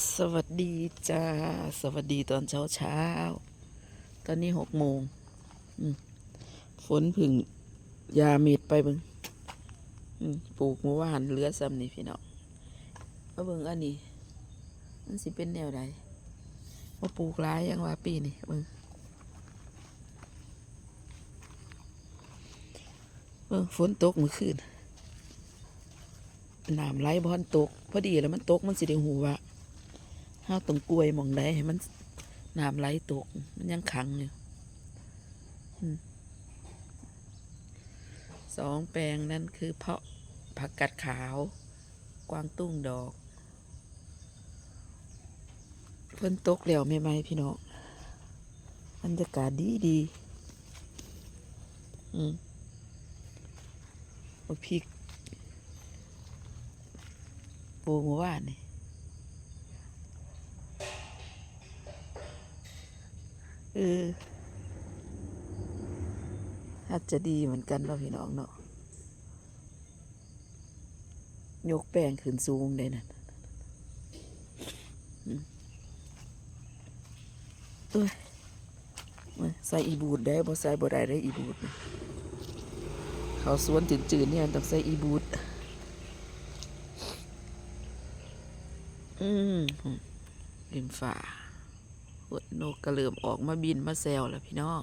สวัสดีจ้า สวัสดีตอนเช้าเช้า ตอนนี้หกโมงฝนผึ่ง ยาเม็ดไปบึงปลูกเมื่อวานเหลือซ้ำนี่พี่น้องมาเบิ่งอันนี้มันสิเป็นแนวใดมาปลูกหลายยังว่าปีนี่เบิ่งเบิ่งฝนตกเมื่อคืนน้ำไหลบอนตก พอดีแล้วมันตกมันสิได้หูว่า ห้าตรงกล้วยหมองได้ให้มันน้ำไหลตก มันยังขังอยู่สองแปลงนั่นคือเพาะผักกัดขาว กวางตุ้งดอกฝนตกแล้วไม่ไหมพี่น้องบรรยากาศดีดีอืมบักพริกปลูกเมื่อวานนี่ เอออาจจะดีเหมือนกันเราพี่น้องเนาะยกแป้งขึ้นสูงได้นั่นอืมเอ้ยใส่อีบูดได้บ่ใส่บ่ได้ได้อีบูดเขาสวนจืดๆเนี่ยต้องใส่อีบูดอืมริมฝ่า นกกระเลิมออกมาบินมาแซวแล้วพี่น้อง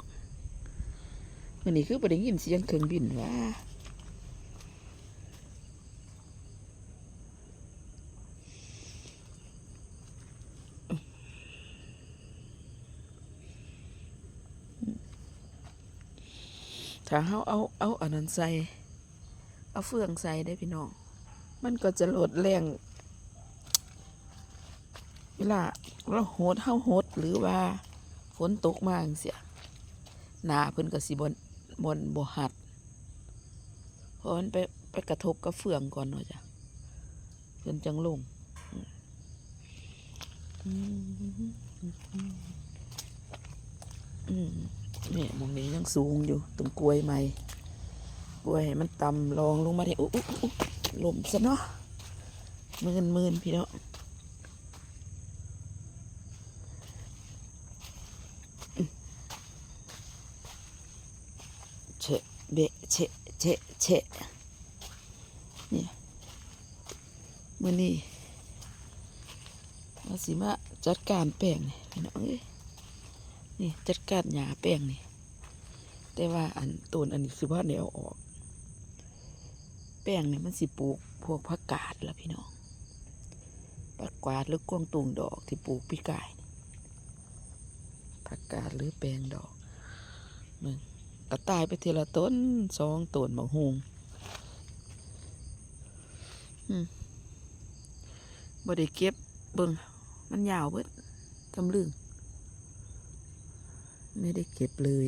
วันนี้คือประเด็นยินเสียงเครื่องบินว่าถ้าเขาเอาเอาอันนั้นใส่ เอาเฟืองใส่ได้พี่น้อง มันก็จะลดแรง เวลาเราโหดเฮาโหดหรือว่าฝนตกมาจังเสียหนาเพิ่นก็สิบนบนบ่หัดเพราะมันไปไปกระทบกับเฟืองก่อนเนาะจ้ะเพิ่นจังลงอืมอืมนี่มองนี้ยังสูงอยู่ตรงกล้วยใหม่กล้วยมันต่ำรองลงมาที่อุ๊อุ๊อุ๊ลมซะเนาะมืนมืนพี่เนาะ เบะเฉะเฉะเฉะเนี่ยมื่อนี้มาสิมาจัดการแป้งนี่พี่น้องเอ้ยนี่จัดการหยาแป้งนี่แต่ว่าอันต้นอันนี้คือว่าเดี๋ยวออก แป้งเนี่ยมันสิปลูกพวกผักกาดละพี่น้องผักกาดหรือกวงตุงดอกที่ปลูกพี่กายผักกาดหรือแปลงดอกมึง ก็ตายไปทีละต้นสองต้นบางฮงอืมบ่ได้เก็บเบิ่งมันยาวเบิดทำลึงไม่ได้เก็บเลย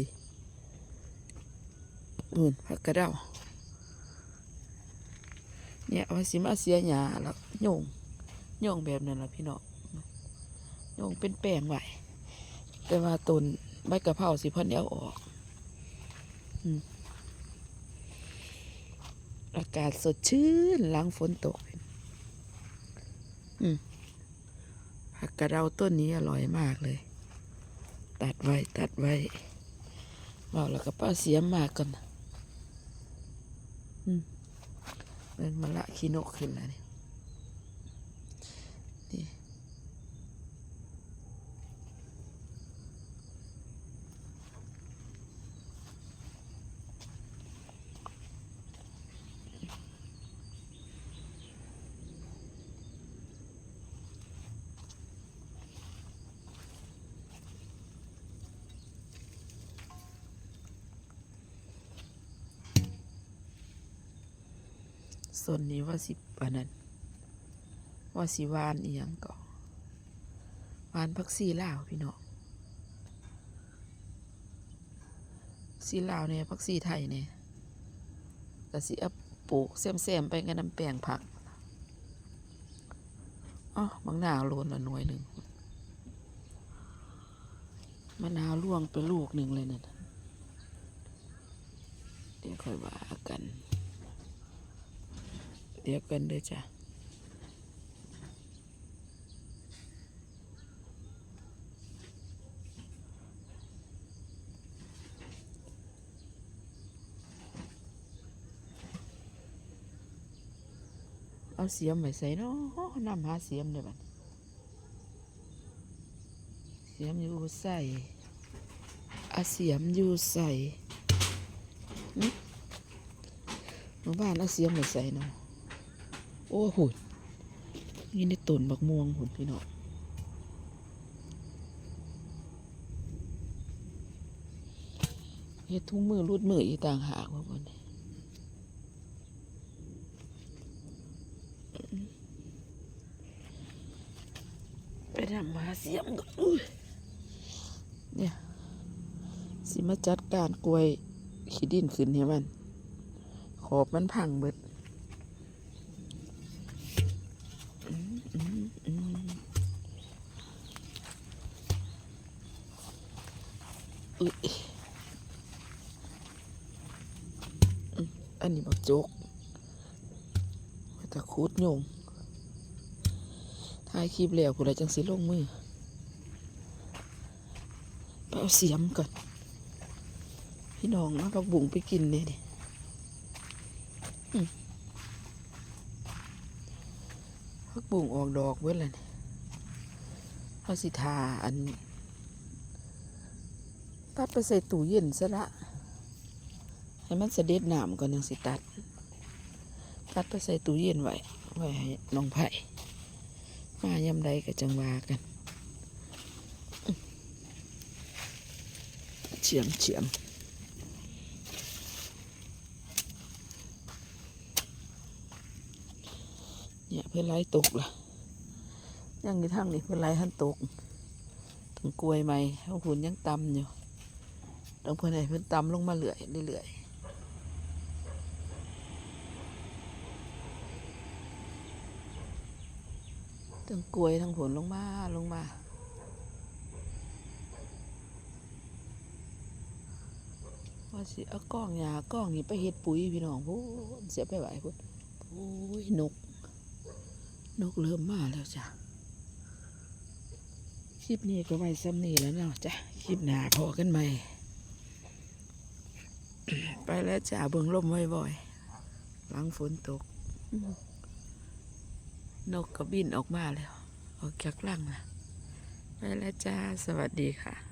นู่นผักกระเดาเนี่ยว่าสิมาเสียหยาแล้วโยงโยงแบบนั้นละพี่น้องโยงเป็นแป้งไหวแต่ว่าต้นใบกระเพราสิพันเดียวออก อากาศสดชื่นหลังฝนตกอืมผักกระเดาต้นนี้อร่อยมากเลย ตัดไว้ตัดไว้บอกแล้วก็ป้าเสียมมากก่อนอืมเดินมาละขี้นกขึ้นแล้วนี่ ส่วนนี้ว่าสิอันนั้นว่าสิวานอีหยังก็วานพักซีลาวพี่น้องซีลาวเนี่ยพักซีไทยเนี่ยก็สิเอาปลูกแซมๆไปกับน้ำแป้งผักอ๋อบางนาวโลนละหน่วยหนึ่งมะนาวล่วงไปลูกหนึ่งเลยนั่นน่ะเดี๋ยวค่อยว่ากัน เดียวกันเด้อจ้ะเอาเสียมไปใส่เนาะนำหาเสียมเด้บัดเสียมอยู่ใส่อาเสียมอยู่ใส่หมู่บ้านอาเสียมไปใส่เนาะ โอ้หุ่นนี่ในต้นบักม่วงหุ่นพี่น้องเฮ็ดทุ่งมือรูดมืออีต่างหากว่าบนไปทำมาเสียมก่อนเนี่ยสิมาจัดการกล้วยขี้ดินขึ้นให้มัน ขอบมันพังเบิดอืมอืมอืม อุ๊ยอันนี้บักจกแตะคูดโยงถ่ายคลิปแล้วผู้ใดจังสิลงมือไปเอาเสียมก่อน พี่น้องมาผักบุ้งไปกินเนี่ยดิอืมผักบุ้งออกดอกเบิดแล้วนี่เขาสิทาอัน ตัดไปใส่ตู้เย็นซะละ ให้มันเสด็จน้ำก่อนยังสิตัด ตัดไปใส่ตู้เย็นไว้ไว้ให้น้องไผ่มายำใดก็จังวากันเฉียมเฉียมเนี่ยเพื่อนไล่ตกล่ะยังอยู่ทางนี่เพื่อนไล่ท่านตกถึงกล้วยไหมเขาหุ่นยังตำอยู่ ต้องเพื่อนให้เพื่อนตำลงมาเรื่อยเรื่อยทั้งกล้วยทั้งผลลงมาลงมาว่าสิเอากล้องหยากล้องนี่ไปเฮ็ดปุ๋ยพี่น้องพูนเสียไปไหวพูนโอ้ยนก นกเริ่มมาแล้วจ้ะคลิปนี้ก็ไว้ซ้ำนี่แล้วเนาะจ้ะ คลิปหน้าพอกันใหม แล้วจ้ะเบิ่งลมบ่อยๆหลังฝนตก นกก็บินออกมาแล้ว ออกจากรังนะไปแล้วจ้า สวัสดีค่ะ